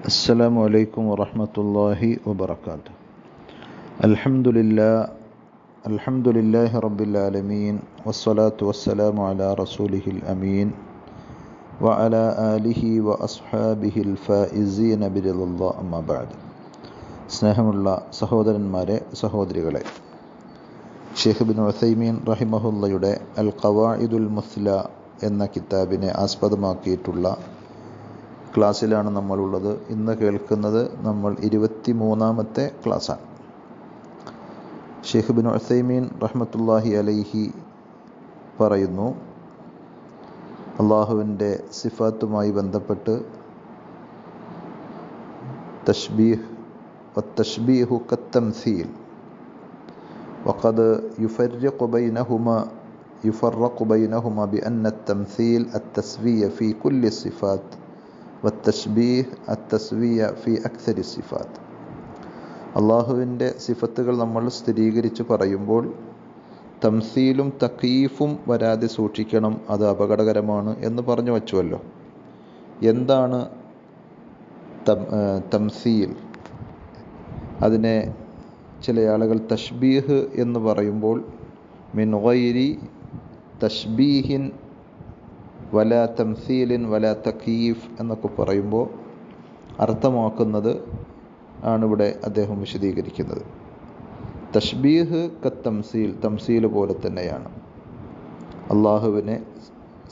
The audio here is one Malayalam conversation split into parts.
السلام عليكم ورحمة الله وبركاته الحمد لله الحمد لله رب العالمين والصلاة والسلام على رسوله الأمين وعلى آله وأصحابه الفائزين برضا الله أما بعد സ്നേഹമുള്ള സഹോദരന്മാരെ സഹോദരികളെ ഷെയ്ഖ് ബിൻ ഉസൈമീൻ റഹിമഹുല്ലയുടെ അൽ ഖവായിദുൽ മുസ്ല എന്ന കിതാബിനെ ആസ്പദമാക്കിയിട്ടുള്ള ക്ലാസ്സിലാണ് നമ്മളുള്ളത് ഇന്ന് കേൾക്കുന്നത് നമ്മൾ ഇരുപത്തി മൂന്നാമത്തെ ക്ലാസ്സാണ് ഷെയ്ഖ് ബിൻ ഉസൈമീൻ റഹ്മത്തുല്ലാഹി അലൈഹി പറയുന്നു അള്ളാഹുവിൻ്റെ സിഫാത്തുമായി ബന്ധപ്പെട്ട് തഷ്ബീഹ് والتشبيه كالتمثيل وقد يفرق بينهما يفرق بينهما بأن التمثيل التسوية في كل الصفات വത്തശ്ബീഹ് അത്തസ്വീയ ഫി അക്സരി സിഫാത്ത്. അള്ളാഹുവിന്റെ സിഫത്തുകൾ നമ്മൾ സ്ഥിരീകരിച്ച് പറയുമ്പോൾ തംസീലും തക്കീഫും വരാതെ സൂക്ഷിക്കണം അത് അപകടകരമാണ് എന്ന് പറഞ്ഞു വച്ചുവല്ലോ. എന്താണ് തംസീൽ? അതിനെ ചില ആളുകൾ തഷ്ബീഹ് എന്ന് പറയുമ്പോൾ മിൻ ഗൈരി തഷ്ബീഹിൻ വല തംസീലിൻ വല തക്കീഫ് എന്നൊക്കെ പറയുമ്പോൾ അർത്ഥമാക്കുന്നത് ആണ് ഇവിടെ അദ്ദേഹം വിശദീകരിക്കുന്നത്. തഷ്ബീഹ് ക തംസീൽ തംസീൽ പോലെ തന്നെയാണ്. അള്ളാഹുവിനെ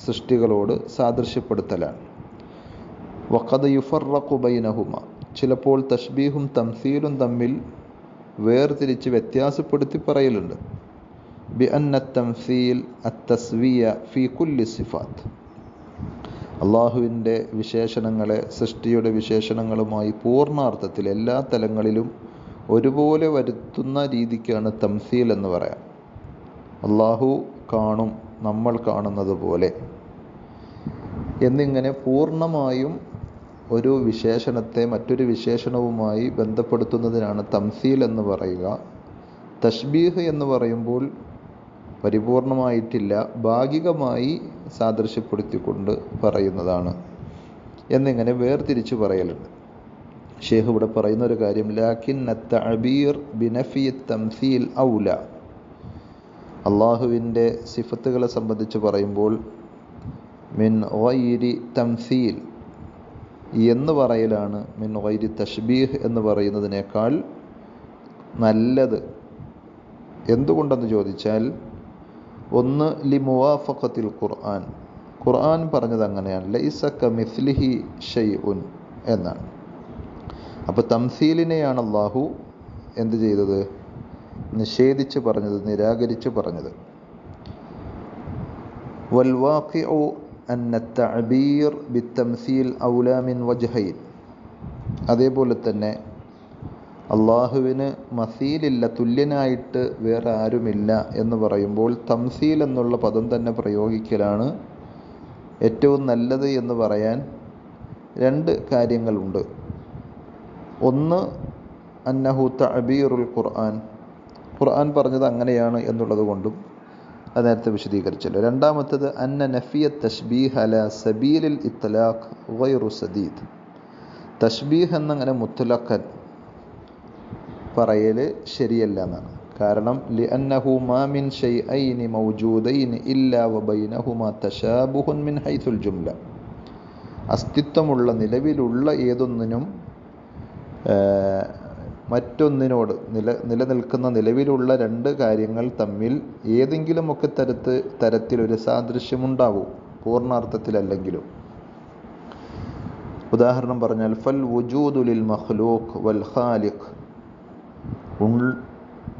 സൃഷ്ടികളോട് സാദൃശ്യപ്പെടുത്തലാണ്. വഖദ് യുഫറഖു ബൈനഹുമ. ചിലപ്പോൾ തഷ്ബീഹും തംസീലും തമ്മിൽ വേർതിരിച്ച് വ്യത്യാസപ്പെടുത്തി പറയലുണ്ട്. ബി അന്ന തംസീൽ അത്തസ്വിയ ഫി കുല്ലി സിഫാത്ത്. അള്ളാഹുവിന്റെ വിശേഷണങ്ങളെ സൃഷ്ടിയുടെ വിശേഷണങ്ങളുമായി പൂർണാർത്ഥത്തിൽ എല്ലാ തലങ്ങളിലും ഒരുപോലെ വരുത്തുന്ന രീതിക്കാണ് തംസീൽ എന്ന് പറയാം. അള്ളാഹു കാണും നമ്മൾ കാണുന്നത് പോലെ. എന്നിങ്ങനെ പൂർണമായും ഒരു വിശേഷണത്തെ മറ്റൊരു വിശേഷണവുമായി ബന്ധപ്പെടുത്തുന്നതിനാണ് തംസീൽ എന്ന് പറയുക. തഷ്ബീഹ് എന്ന് പറയുമ്പോൾ പരിപൂർണമായിട്ടില്ല ഭാഗികമായി സാദൃശ്യപ്പെടുത്തിക്കൊണ്ട് പറയുന്നതാണ്. എന്നിങ്ങനെ വേർതിരിച്ച് പറയലുണ്ട്. ഷേഖ് ഇവിടെ പറയുന്ന ഒരു കാര്യം ലാക്കിൻ അബീർ ബിനഫി തംസീൽ ഔല. അള്ളാഹുവിന്റെ സിഫത്തുകളെ സംബന്ധിച്ച് പറയുമ്പോൾ മിൻ വൈരി തംസീൽ എന്ന് പറയലാണ് മിൻ വൈരി തഷ്ബീഹ് എന്ന് പറയുന്നതിനേക്കാൾ നല്ലത്. എന്തുകൊണ്ടെന്ന് ചോദിച്ചാൽ ഒന്ന് ലി മുവാഫഖത്തിൽ ഖുർആൻ. ഖുർആൻ പറഞ്ഞത് അങ്ങനെയാണ് ലൈസക്ക മിസ്ലിഹി ഷെയ് ഉൻ എന്നാണ്. അപ്പോൾ തംസീലിനെയാണ് അള്ളാഹു എന്ത് ചെയ്തത്? നിഷേധിച്ച് പറഞ്ഞത് നിരാകരിച്ച് പറഞ്ഞത്. വൽവാഖിഉ അന്ന തഅബീർ ബിത്തംസീൽ ഔലാ മിൻ വജ്ഹൈൻ. അതേപോലെ തന്നെ അള്ളാഹുവിന് മസീലില്ല തുല്യനായിട്ട് വേറെ ആരുമില്ല എന്ന് പറയുമ്പോൾ തംസീൽ എന്നുള്ള പദം തന്നെ പ്രയോഗിക്കലാണ് ഏറ്റവും നല്ലത് എന്ന് പറയാൻ രണ്ട് കാര്യങ്ങളുണ്ട്. ഒന്ന് അന്നഹു തഅബീറുൽ ഖുർആൻ. ഖുർആൻ പറഞ്ഞത് അങ്ങനെയാണ് എന്നുള്ളത് കൊണ്ടും അത് നേരത്തെ വിശദീകരിച്ചല്ലോ. രണ്ടാമത്തത് അന്ന നഫിയ തഷ്ബീഹ് അല സബീലിൽ ഇത്തലാഖ് വൈറു സദീദ്. തഷ്ബീഹ് എന്നങ്ങനെ മുത്തലക്കൻ പറയൽ ശരിയല്ല എന്നാണ് കാരണം ഇല്ലാ മിൻ ഹൈസുൽ ജുംല. അസ്തിത്വമുള്ള നിലവിലുള്ള ഏതൊന്നിനും മറ്റൊന്നിനോട് നില നിലനിൽക്കുന്ന നിലവിലുള്ള രണ്ട് കാര്യങ്ങൾ തമ്മിൽ ഏതെങ്കിലുമൊക്കെ തരത്ത് തരത്തിലൊരു സാദൃശ്യമുണ്ടാവും. പൂർണാർത്ഥത്തിലല്ലെങ്കിലും ഉദാഹരണം പറഞ്ഞാൽ ഫൽ വുജൂദുലിൽ മഖ്ലൂഖ് വൽ ഖാലിഖ്.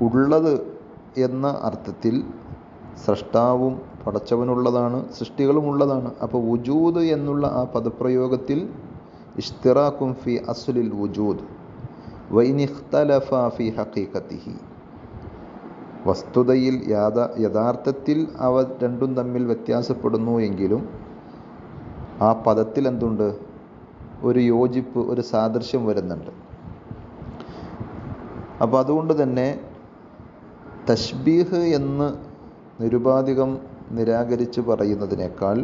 ഉള്ളത് എന്ന അർത്ഥത്തിൽ സൃഷ്ടാവും പടച്ചവനുള്ളതാണ് സൃഷ്ടികളും ഉള്ളതാണ്. അപ്പോൾ വുജൂദ് എന്നുള്ള ആ പദപ്രയോഗത്തിൽ ഇഷ്തിറാക്കും ഫി അസുലിൽ വുജൂദ്. വൈനിഖ്തലഫ ഫി ഹഖീഖത്തിഹി. വസ്തുതയിൽ യാഥാ യഥാർത്ഥത്തിൽ അവ രണ്ടും തമ്മിൽ വ്യത്യാസപ്പെടുന്നു എങ്കിലും ആ പദത്തിൽ എന്തുണ്ട് ഒരു യോജിപ്പ് ഒരു സാദൃശ്യം വരുന്നുണ്ട്. അപ്പോൾ അതുകൊണ്ട് തന്നെ തശ്ബീഹ് എന്ന് നിരുപാധികം നിരാകരിച്ച് പറയുന്നതിനേക്കാൾ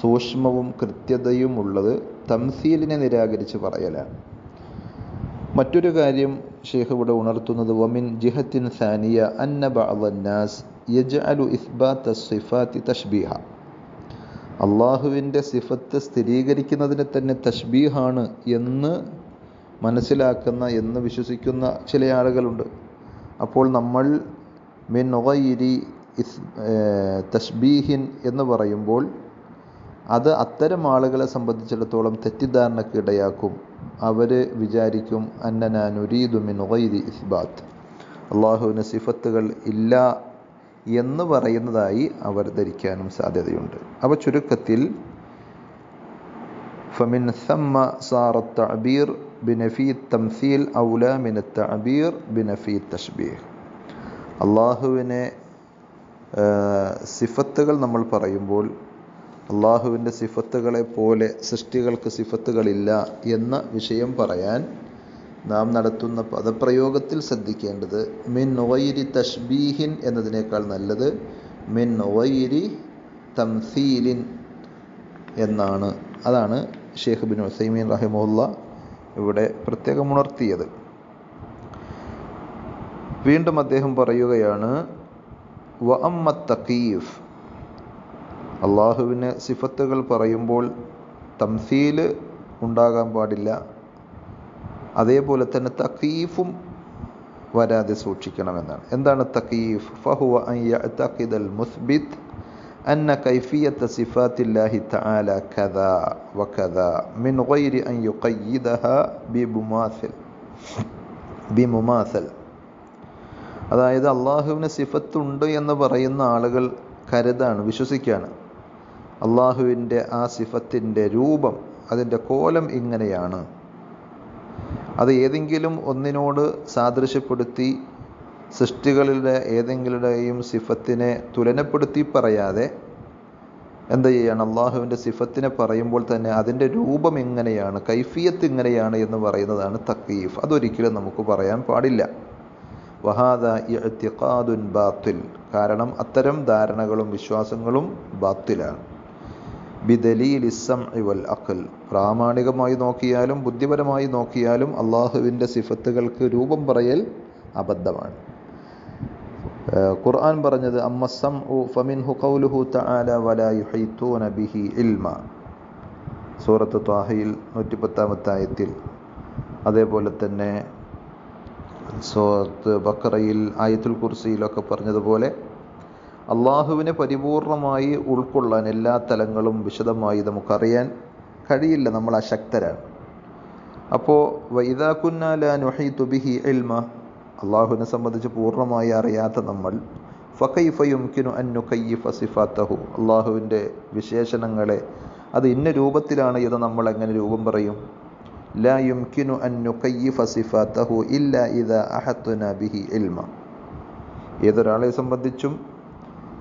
സൂക്ഷ്മവും കൃത്യതയുമുള്ളത് തംസീലിനെ നിരാകരിച്ച് പറയലാണ്. മറ്റൊരു കാര്യം ഷെയ്ഖ് ഇവിടെ ഉണർത്തുന്നത് വമിൻ ജിഹത്തിൻ സാനിയ അന്ന യജ് യജ്അലു ഇസ്ബാത്ത് സിഫാത്തി തഷ്ബീഹ അള്ളാഹുവിന്റെ സിഫത്ത് സ്ഥിരീകരിക്കുന്നതിന് തന്നെ തഷ്ബീഹാണ് എന്ന് മനസ്സിലാക്കുന്ന എന്ന് വിശ്വസിക്കുന്ന ചില ആളുകളുണ്ട്. അപ്പോൾ നമ്മൾ മിൻ ഒവയിരി ഇസ് തഷ്ബീഹിൻ എന്ന് പറയുമ്പോൾ അത് അത്തരം ആളുകളെ സംബന്ധിച്ചിടത്തോളം തെറ്റിദ്ധാരണയ്ക്ക് ഇടയാക്കും. അവർ വിചാരിക്കും അന്നന നുരീദു മിൻ ഒവയിരി ഇസ്ബാത്ത്. അള്ളാഹുവിന് സിഫത്തുകൾ ഇല്ല എന്ന് പറയുന്നതായി അവർ ധരിക്കാനും സാധ്യതയുണ്ട്. അപ്പോൾ ചുരുക്കത്തിൽ ഫമിൻ സമ്മ സാറത്ത് അബീർ ബിനഫി തംസീൽ ഔല മിന തബീർ ബിനഫി തഷ്ബീഹ് അള്ളാഹുവിനെ സിഫത്തുകൾ നമ്മൾ പറയുമ്പോൾ അള്ളാഹുവിന്റെ സിഫത്തുകളെ പോലെ സൃഷ്ടികൾക്ക് സിഫത്തുകളില്ല എന്ന വിഷയം പറയാൻ നാം നടത്തുന്ന പദപ്രയോഗത്തിൽ ശ്രദ്ധിക്കേണ്ടത് മിൻ വൈരി തഷ്ബീഹിൻ എന്നതിനേക്കാൾ നല്ലത് മിൻ വൈരി തംസീലിൻ എന്നാണ്. അതാണ് ഷെയ്ഖ് ബിൻ ഉസൈമീൻ റഹിമുല്ല ഇവിടെ പ്രത്യേകം ഉണർത്തിയത്. വീണ്ടും അദ്ദേഹം പറയുകയാണ് വ അള്ളാഹുവിന് സിഫത്തുകൾ പറയുമ്പോൾ തംസീൽ ഉണ്ടാകാൻ പാടില്ല. അതേപോലെ തന്നെ തക്കീഫും വരാതെ സൂക്ഷിക്കണമെന്നാണ്. എന്താണ് തഖീഫ്? ഫഹുവ അൻ യഅ്തഖിദൽ മുസ്ബിത് أن كيفية صفات الله تعالى كذا وكذا من غير أن يقيدها بمماثل بمماثل അതായത് അള്ളാഹുവിന് സിഫത്തുണ്ട് എന്ന് പറയുന്ന ആളുകൾ കരുതാണ് വിശ്വസിക്കുകയാണ് അള്ളാഹുവിൻ്റെ ആ സിഫത്തിൻ്റെ രൂപം അതിൻ്റെ കോലം ഇങ്ങനെയാണ് അത് ഏതെങ്കിലും ഒന്നിനോട് സാദൃശ്യപ്പെടുത്തി സൃഷ്ടികളുടെ ഏതെങ്കിലുടെയും സിഫത്തിനെ തുലനപ്പെടുത്തി പറയാതെ എന്ത് ചെയ്യാണ്? അള്ളാഹുവിന്റെ സിഫത്തിനെ പറയുമ്പോൾ തന്നെ അതിന്റെ രൂപം എങ്ങനെയാണ്? കൈഫിയത്ത് എങ്ങനെയാണ് എന്ന് പറയുന്നതാണ് തക്കീഫ് അതൊരിക്കലും നമുക്ക് പറയാൻ പാടില്ല. വഹാദ ഇഅ്തിഖാദുൻ ബാത്തിൽ. കാരണം അത്തരം ധാരണകളും വിശ്വാസങ്ങളും ബാത്തിലാണ്. ബിദലീൽ ഇസം വൽ അഖൽ. പ്രാമാണികമായി നോക്കിയാലും ബുദ്ധിപരമായി നോക്കിയാലും അള്ളാഹുവിന്റെ സിഫത്തുകൾക്ക് രൂപം പറയൽ അബദ്ധമാണ്. ഖുർആൻ പറഞ്ഞത് ഫമിൻഹു തആല വലാ ഇൽമ. സൂറത്ത് ത്വാഹയിൽ നൂറ്റിപ്പത്താമത്തെ ആയത്തിൽ അതേപോലെ തന്നെ സൂറത്ത് ബക്കറയിൽ ആയത്തുൽ കുർസിയിലൊക്കെ പറഞ്ഞതുപോലെ അള്ളാഹുവിനെ പരിപൂർണമായി ഉൾക്കൊള്ളാൻ എല്ലാ തലങ്ങളും വിശദമായി നമുക്കറിയാൻ കഴിയില്ല. നമ്മൾ അശക്തരാണ്. അപ്പോൾ വൈദാക്കുന്നാല നുഹൈത്തു ബിഹി ഇൽമ. അള്ളാഹുവിനെ സംബന്ധിച്ച് പൂർണമായി അറിയാത്ത നമ്മൾ ഫക്കൈഫയുംകിനു അന്നു കയ്യിഫ സിഫാത്തഹു അള്ളാഹുവിന്റെ വിശേഷണങ്ങളെ അത് ഇന്ന രൂപത്തിലാണ് ഇത് നമ്മൾ എങ്ങനെ രൂപം പറയും? ലാ യുംകിനു അന്നു കയ്യിഫ സിഫാത്തഹു ഇല്ല ഇത അഹത്തുന ബിഹി ഇൽമ. ഏതൊരാളെ സംബന്ധിച്ചും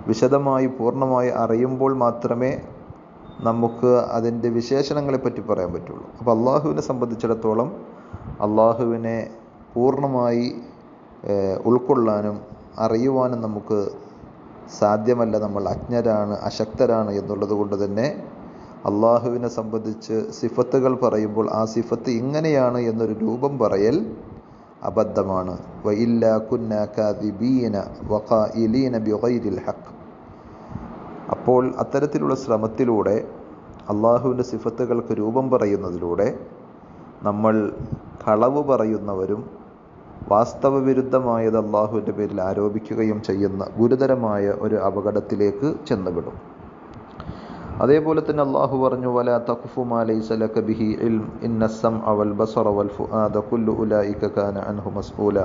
വിശദമായി പൂർണമായി അറിയുമ്പോൾ മാത്രമേ നമുക്ക് അതിന്റെ വിശേഷണങ്ങളെ പറ്റി പറയാൻ പറ്റുള്ളൂ. അപ്പോൾ അള്ളാഹുവിനെ സംബന്ധിച്ചിടത്തോളം അള്ളാഹുവിനെ പൂർണമായി ഉൾക്കൊള്ളാനും അറിയുവാനും നമുക്ക് സാധ്യമല്ല. നമ്മൾ അജ്ഞരാണ് അശക്തരാണ് എന്നുള്ളത് കൊണ്ട് തന്നെ അള്ളാഹുവിനെ സംബന്ധിച്ച് സിഫത്തുകൾ പറയുമ്പോൾ ആ സിഫത്ത് ഇങ്ങനെയാണ് എന്നൊരു രൂപം പറയൽ അബദ്ധമാണ്. കാദിബീന വഖായിലീന അപ്പോൾ അത്തരത്തിലുള്ള ശ്രമത്തിലൂടെ അള്ളാഹുവിന്റെ സിഫത്തുകൾക്ക് രൂപം പറയുന്നതിലൂടെ നമ്മൾ കളവ് പറയുന്നവരും വാസ്തവ വിരുദ്ധമായത് അള്ളാഹുവിന്റെ പേരിൽ ആരോപിക്കുകയും ചെയ്യുന്ന ഗുരുതരമായ ഒരു അപകടത്തിലേക്ക് ചെന്നുവിടും. അതേപോലെ തന്നെ അള്ളാഹു പറഞ്ഞു വല തഖ്ഫു മാ ലൈസ ലക ബിഹി ഇൽം ബസറ വൽ കുല്ലു ഉലൈക കാന അൻഹു മസ്ഊല.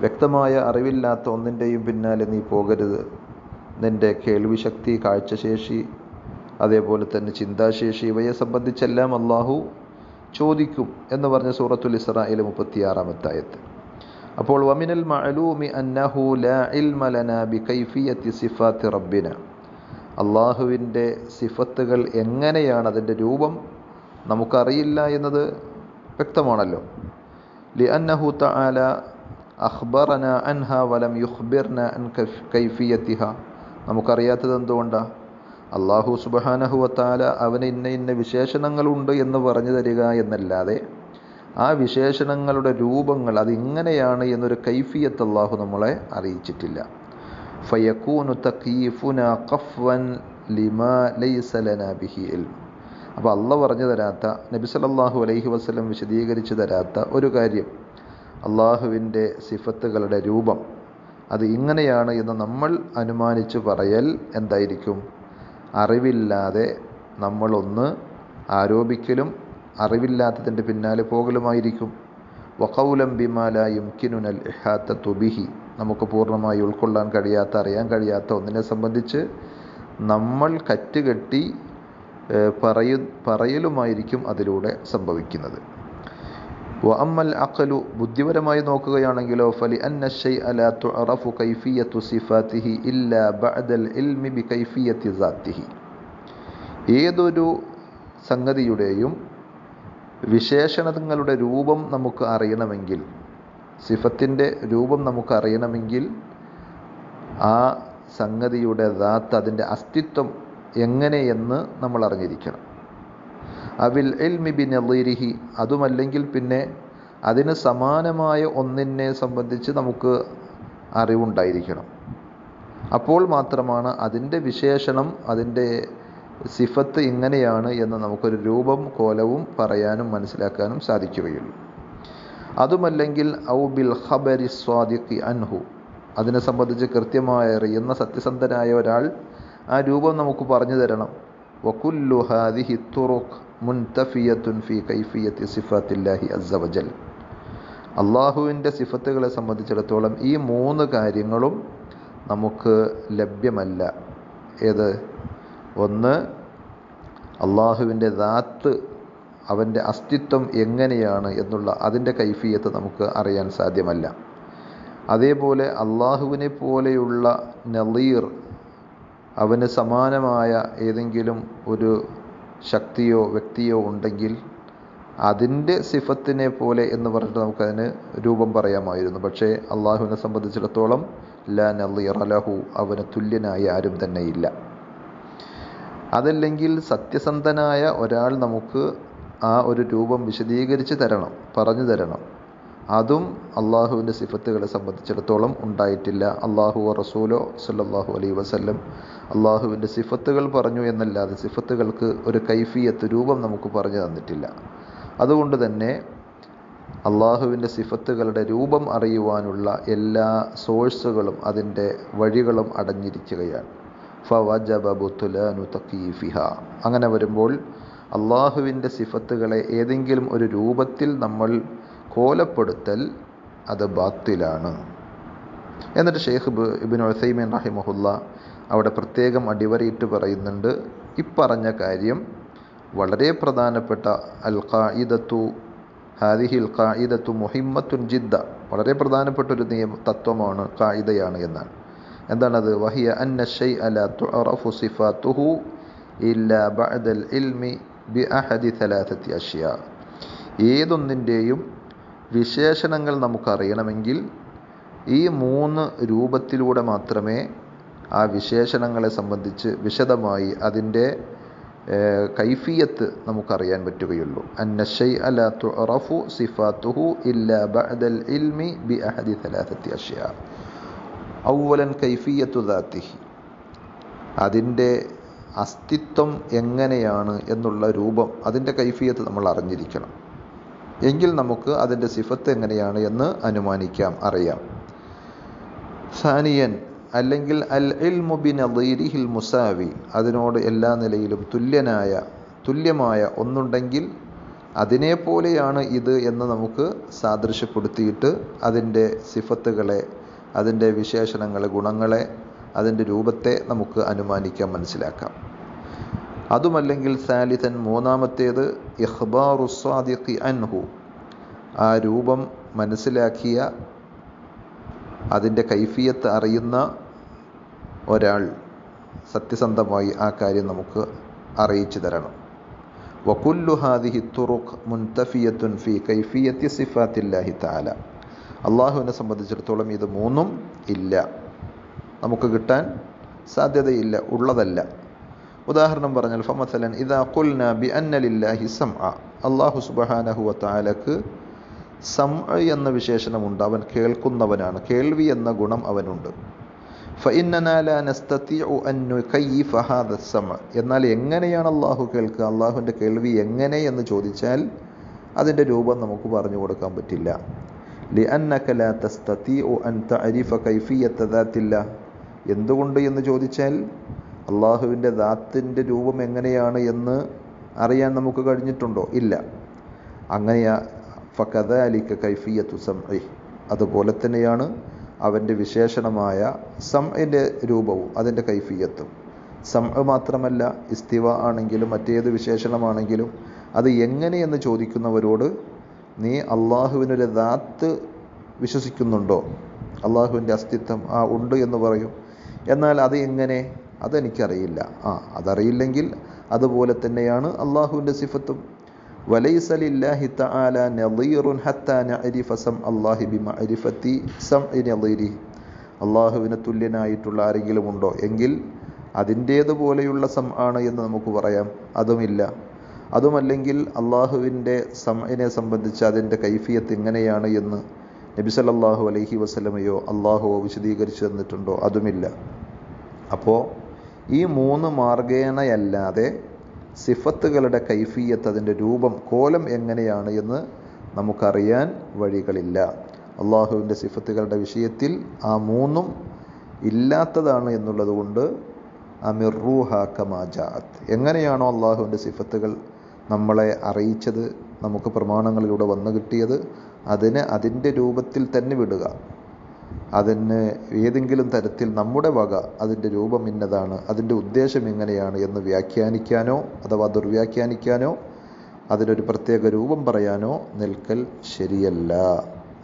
വ്യക്തമായ അറിവില്ലാത്ത ഒന്നിന്റെയും പിന്നാലെ നീ പോകരുത്. നിന്റെ കേൾവിശക്തി കാഴ്ചശേഷി അതേപോലെ തന്നെ ചിന്താശേഷി ഇവയെ സംബന്ധിച്ചെല്ലാം അള്ളാഹു ചോദിക്കും എന്ന് പറഞ്ഞ സൂറത്തുൽ ഇസ്രായേൽ മുപ്പത്തിയാറാമത്തെ ആയത്ത്. അപ്പോൾ വമിനൽ മഅലൂമി അന്നഹു ലാ ഇൽമ ലനാ ബികൈഫിയത്തി സിഫാത്തി റബ്ബിന. അള്ളാഹുവിന്റെ സിഫത്തുകൾ എങ്ങനെയാണ് അതിന്റെ രൂപം നമുക്കറിയില്ല എന്നത് വ്യക്തമാണല്ലോ. ലി അന്നഹു തആല അഖ്ബറന അൻഹ വലം യുഖ്ബിർന അൻ കൈഫിയത്തിഹ. നമുക്കറിയാത്തത് എന്തുകൊണ്ടാണ് അള്ളാഹു സുബഹാനഹുവത്താല അവന് ഇന്ന ഇന്ന വിശേഷണങ്ങളുണ്ട് എന്ന് പറഞ്ഞു തരിക എന്നല്ലാതെ ആ വിശേഷണങ്ങളുടെ രൂപങ്ങൾ അതിങ്ങനെയാണ് എന്നൊരു കൈഫിയത്ത് അള്ളാഹു നമ്മളെ അറിയിച്ചിട്ടില്ല. ഫയക്കൂനു തക്കീഫുന കഫ്വൻ ലിമാ ലൈസ ലനാ ബിഹി അപ്പോൾ അള്ള പറഞ്ഞു തരാത്ത നബി സല്ലല്ലാഹു അലൈഹി വസ്ലം വിശദീകരിച്ചു തരാത്ത ഒരു കാര്യം. അള്ളാഹുവിന്റെ സിഫത്തുകളുടെ രൂപം. അത് ഇങ്ങനെയാണ് എന്ന് നമ്മൾ അനുമാനിച്ച് പറയൽ എന്തായിരിക്കും? അറിവില്ലാതെ നമ്മളൊന്ന് ആരോപിക്കലും അറിവില്ലാത്തതിന്റെ പിന്നാലെ പോകലുമായിരിക്കും. വഖൗലം ബിമാല യുംകിനുനൽ ഇഹാത്ത തുബിഹി നമുക്ക് പൂർണമായി ഉൾക്കൊള്ളാൻ കഴിയാത്ത അറിയാൻ കഴിയാത്ത ഒന്നിനെ സംബന്ധിച്ച് നമ്മൾ കറ്റുകെട്ടി പറയു പറയലുമായിരിക്കും അതിലൂടെ സംഭവിക്കുന്നത്. വ അമ്മൽ അഖലു ബുദ്ധിപരമായി നോക്കുകയാണെങ്കിലോ ഫലി അന്ന ഷൈ അല തുറഫു കൈഫിയത്തു സിഫാത്തിഹി ഇല്ല ബഅദൽ ഇൽമി ബി കൈഫിയത്തി സാത്തിഹി. ഏതൊരു സംഗതിയുടെയും വിശേഷണങ്ങളുടെ രൂപം നമുക്ക് അറിയണമെങ്കിൽ സിഫത്തിന്റെ രൂപം നമുക്ക് അറിയണമെങ്കിൽ ആ സംഗതിയുടെ ദാത്ത് അതിന്റെ അസ്തിത്വം എങ്ങനെയെന്ന് നമ്മൾ അറിഞ്ഞിരിക്കണം. അവിൽ എൽമി ബി അള്ളീരിഹി അതുമല്ലെങ്കിൽ പിന്നെ അതിന് സമാനമായ ഒന്നിനെ സംബന്ധിച്ച് നമുക്ക് അറിവുണ്ടായിരിക്കണം. അപ്പോൾ മാത്രമാണ് അതിന്റെ വിശേഷണം അതിന്റെ സിഫത്ത് ഇങ്ങനെയാണ് എന്ന് നമുക്കൊരു രൂപം കോലവും പറയാനും മനസ്സിലാക്കാനും സാധിക്കുകയുള്ളൂ. അതുമല്ലെങ്കിൽ ഔ ബിൽ ഖബരി സ്വാദിഖി അൻഹു. അതിനെ സംബന്ധിച്ച് കൃത്യമായി അറിയുന്ന സത്യസന്ധനായ ഒരാൾ ആ രൂപം നമുക്ക് പറഞ്ഞു തരണം. വക്കുല്ലു ഹാദിഹി തുറുഖ് മുൻതഫിയത്തുൻ ഫി കൈഫിയത്തി സിഫാത്തില്ലാഹി അസ്സവജൽ അള്ളാഹുവിന്റെ സിഫത്തുകളെ സംബന്ധിച്ചിടത്തോളം ഈ മൂന്ന് കാര്യങ്ങളും നമുക്ക് ലഭ്യമല്ല. ഏത്? ഒന്ന് അള്ളാഹുവിന്റെ ദാത്ത് അവന്റെ അസ്തിത്വം എങ്ങനെയാണ് എന്നുള്ള അതിന്റെ കൈഫിയത്ത് നമുക്ക് അറിയാൻ സാധ്യമല്ല. അതേപോലെ അള്ളാഹുവിനെ പോലെയുള്ള നളീർ അവന് സമാനമായ ഏതെങ്കിലും ഒരു ശക്തിയോ വ്യക്തിയോ ഉണ്ടെങ്കിൽ അതിന്റെ സിഫത്തിനെ പോലെ എന്ന് പറഞ്ഞിട്ട് നമുക്കതിന് രൂപം പറയാമായിരുന്നു. പക്ഷേ അള്ളാഹുവിനെ സംബന്ധിച്ചിടത്തോളം ലാ നളീർ അലഹു അവന് തുല്യനായി ആരും തന്നെ ഇല്ല അതല്ലെങ്കിൽ സത്യസന്ധനായ ഒരാൾ നമുക്ക് ആ ഒരു രൂപം വിശദീകരിച്ച് തരണം പറഞ്ഞു തരണം. അതും അള്ളാഹുവിന്റെ സിഫത്തുകളെ സംബന്ധിച്ചിടത്തോളം ഉണ്ടായിട്ടില്ല. അള്ളാഹു റസൂലോ സല്ലാഹു അലൈ വസല്ലം അള്ളാഹുവിന്റെ സിഫത്തുകൾ പറഞ്ഞു എന്നല്ലാതെ സിഫത്തുകൾക്ക് ഒരു കൈഫിയത്ത് രൂപം നമുക്ക് പറഞ്ഞു തന്നിട്ടില്ല. അതുകൊണ്ട് തന്നെ അള്ളാഹുവിന്റെ സിഫത്തുകളുടെ രൂപം അറിയുവാനുള്ള എല്ലാ സോഴ്സുകളും അതിന്റെ വഴികളും അടഞ്ഞിരിക്കുകയാണ്. അങ്ങനെ വരുമ്പോൾ അള്ളാഹുവിന്റെ സിഫത്തുകളെ ഏതെങ്കിലും ഒരു രൂപത്തിൽ നമ്മൾ കോലപ്പെടുത്തൽ അത് ബാത്തിലാണ്. എന്നിട്ട് ഷെയ്ഖ് ഇബിൻ ഉസൈമീൻ റഹിമഹുല്ല അവിടെ പ്രത്യേകം അടിവരയിട്ട് പറയുന്നുണ്ട്. ഇപ്പറഞ്ഞ കാര്യം വളരെ പ്രധാനപ്പെട്ട അൽ ഖായിദത്തു ഹാദിഹിൽ ഖായിദത്തു മുഹിമ്മത്തുൻ ജിദ്ദ വളരെ പ്രധാനപ്പെട്ട ഒരു നിയമ തത്വമാണ് ഖായിദയാണ് എന്നാണ്. എന്താണത്? വഹിയ അന്ന ഷൈ അല തുറഫു സിഫാത്തുഹു ഇല്ല ബഅദൽ ഇൽമി ബി അഹദി തലാത്തത്തി അഷ്യ. ഏതൊന്നിന്റെയും വിശേഷണങ്ങൾ നമുക്കറിയണമെങ്കിൽ ഈ മൂന്ന് രൂപത്തിലൂടെ മാത്രമേ ആ വിശേഷണങ്ങളെ സംബന്ധിച്ച് വിശദമായി അതിന്റെ കൈഫിയത്ത് നമുക്കറിയാൻ പറ്റുകയുള്ളൂ. അന്നഷൈ അല തുറഫു സിഫാത്തുഹു ഇല്ല ബഅദൽ ഇൽമി ബി അഹദി തലാത്തത്തി അഷ്യ. ഔവലൻ കൈഫിയത്തു ദാത്തിഹി. അതിന്റെ അസ്തിത്വം എങ്ങനെയാണ് എന്നുള്ള രൂപം അതിന്റെ കൈഫിയത്ത് നമ്മൾ അറിഞ്ഞിരിക്കണം. എങ്കിൽ നമുക്ക് അതിന്റെ സിഫത്ത് എങ്ങനെയാണ് എന്ന് അനുമാനിക്കാം അറിയാം. സാനിയൻ അല്ലെങ്കിൽ അൽ ഇൽമു ബിൻ അദീരിഹിൽ മുസാവി അതിനോട് എല്ലാ നിലയിലും തുല്യനായ തുല്യമായ ഒന്നുണ്ടെങ്കിൽ അതിനെപ്പോലെയാണ് ഇത് എന്ന് നമുക്ക് സാദൃശ്യപ്പെടുത്തിയിട്ട് അതിന്റെ സിഫത്തുകളെ അതിന്റെ വിശേഷണങ്ങളെ ഗുണങ്ങളെ അതിന്റെ രൂപത്തെ നമുക്ക് അനുമാനിക്കാൻ മനസ്സിലാക്കാം. അതുമല്ലെങ്കിൽ സാലിതൻ മൂന്നാമത്തേത് ഇഖ്ബാറു സ്വാദിഖി അൻഹു. ആ രൂപം മനസ്സിലാക്കിയ അതിന്റെ കൈഫിയത്ത് അറിയുന്ന ഒരാൾ സത്യസന്ധമായി ആ കാര്യം നമുക്ക് അറിയിച്ചു തരണം. വകുല്ലു ഹാദിഹി തുറുഖ് മുൻതഫിയത്തുൻ ഫി കൈഫിയത്തി സിഫാത്തില്ലാഹി താല അള്ളാഹുവിനെ സംബന്ധിച്ചിടത്തോളം ഇത് മൂന്നും ഇല്ല. നമുക്ക് കിട്ടാൻ സാധ്യതയില്ല ഉള്ളതല്ല. ഉദാഹരണം പറഞ്ഞാൽ ഫമസലൻ ഇതാ കുൽ ബി അന്നലില്ലാഹി സം സംഅ. അള്ളാഹു സുബ്ഹാനഹു വതആലക്ക് സം എന്ന വിശേഷണമുണ്ട്. അവൻ കേൾക്കുന്നവനാണ്. കേൾവി എന്ന ഗുണം അവനുണ്ട്. എന്നാൽ എങ്ങനെയാണ് അള്ളാഹു കേൾക്കുക? അള്ളാഹുവിന്റെ കേൾവി എങ്ങനെ എന്ന് ചോദിച്ചാൽ അതിന്റെ രൂപം നമുക്ക് പറഞ്ഞു കൊടുക്കാൻ പറ്റില്ല. ലിഅന്നക അൻ തഅരിഫ കൈഫിയത്ത ദാത്തില്ല. എന്തുകൊണ്ട് എന്ന് ചോദിച്ചാൽ അള്ളാഹുവിന്റെ ദാത്തിന്റെ രൂപം എങ്ങനെയാണ് എന്ന് അറിയാൻ നമുക്ക് കഴിഞ്ഞിട്ടുണ്ടോ? ഇല്ല. അങ്ങനെയാ ഫകദാലിക കൈഫിയത്തു സംഇ അതുപോലെ തന്നെയാണ് അവന്റെ വിശേഷണമായ സംഇന്റെ രൂപവും അതിന്റെ കൈഫിയത്തും. സം മാത്രമല്ല ഇസ്തിവ ആണെങ്കിലും മറ്റേത് വിശേഷണമാണെങ്കിലും അത് എങ്ങനെയെന്ന് ചോദിക്കുന്നവരോട് നീ അള്ളാഹുവിനൊരു ദാത്ത് വിശ്വസിക്കുന്നുണ്ടോ? അള്ളാഹുവിന്റെ അസ്തിത്വം ആ ഉണ്ട് എന്ന് പറയും. എന്നാൽ അത് എങ്ങനെ അതെനിക്കറിയില്ല. ആ അതറിയില്ലെങ്കിൽ അതുപോലെ തന്നെയാണ് അള്ളാഹുവിന്റെ സിഫത്തും. വലൈസലില്ലാഹി തആല സം അല്ലാഹി അള്ളാഹുവിന് തുല്യനായിട്ടുള്ള ആരെങ്കിലും ഉണ്ടോ? എങ്കിൽ അതിന്റേതുപോലെയുള്ള സം ആണ് എന്ന് നമുക്ക് പറയാം. അതുമില്ല. അതുമല്ലെങ്കിൽ അള്ളാഹുവിന്റെ സമയനെ സംബന്ധിച്ച് അതിന്റെ കൈഫിയത്ത് എങ്ങനെയാണ് എന്ന് നബി സല്ലല്ലാഹു അലൈഹി വസ്ലമയോ അള്ളാഹുവോ വിശദീകരിച്ചു തന്നിട്ടുണ്ടോ? അതുമില്ല. അപ്പോൾ ഈ മൂന്ന് മാർഗേണയല്ലാതെ സിഫത്തുകളുടെ കൈഫിയത്ത് അതിന്റെ രൂപം കോലം എങ്ങനെയാണ് എന്ന് നമുക്കറിയാൻ വഴികളില്ല. അള്ളാഹുവിന്റെ സിഫത്തുകളുടെ വിഷയത്തിൽ ആ മൂന്നും ഇല്ലാത്തതാണ് എന്നുള്ളത് കൊണ്ട് അമിർ കമാജാത്ത് എങ്ങനെയാണോ അള്ളാഹുവിന്റെ സിഫത്തുകൾ നമ്മളെ അറിയിച്ചത് നമുക്ക് പ്രമാണങ്ങളിലൂടെ വന്നു കിട്ടിയത് അതിന് അതിന്റെ രൂപത്തിൽ തന്നെ വിടുക. അതിന് ഏതെങ്കിലും തരത്തിൽ നമ്മുടെ വക അതിന്റെ രൂപം ഇന്നതാണ് അതിന്റെ ഉദ്ദേശം എങ്ങനെയാണ് എന്ന് വ്യാഖ്യാനിക്കാനോ അഥവാ ദുർവ്യാഖ്യാനിക്കാനോ അതിനൊരു പ്രത്യേക രൂപം പറയാനോ നിൽക്കൽ ശരിയല്ല.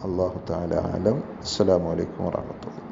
അള്ളാഹു താല അസ്സാം അലൈക്കും വാഹമത്തുള്ള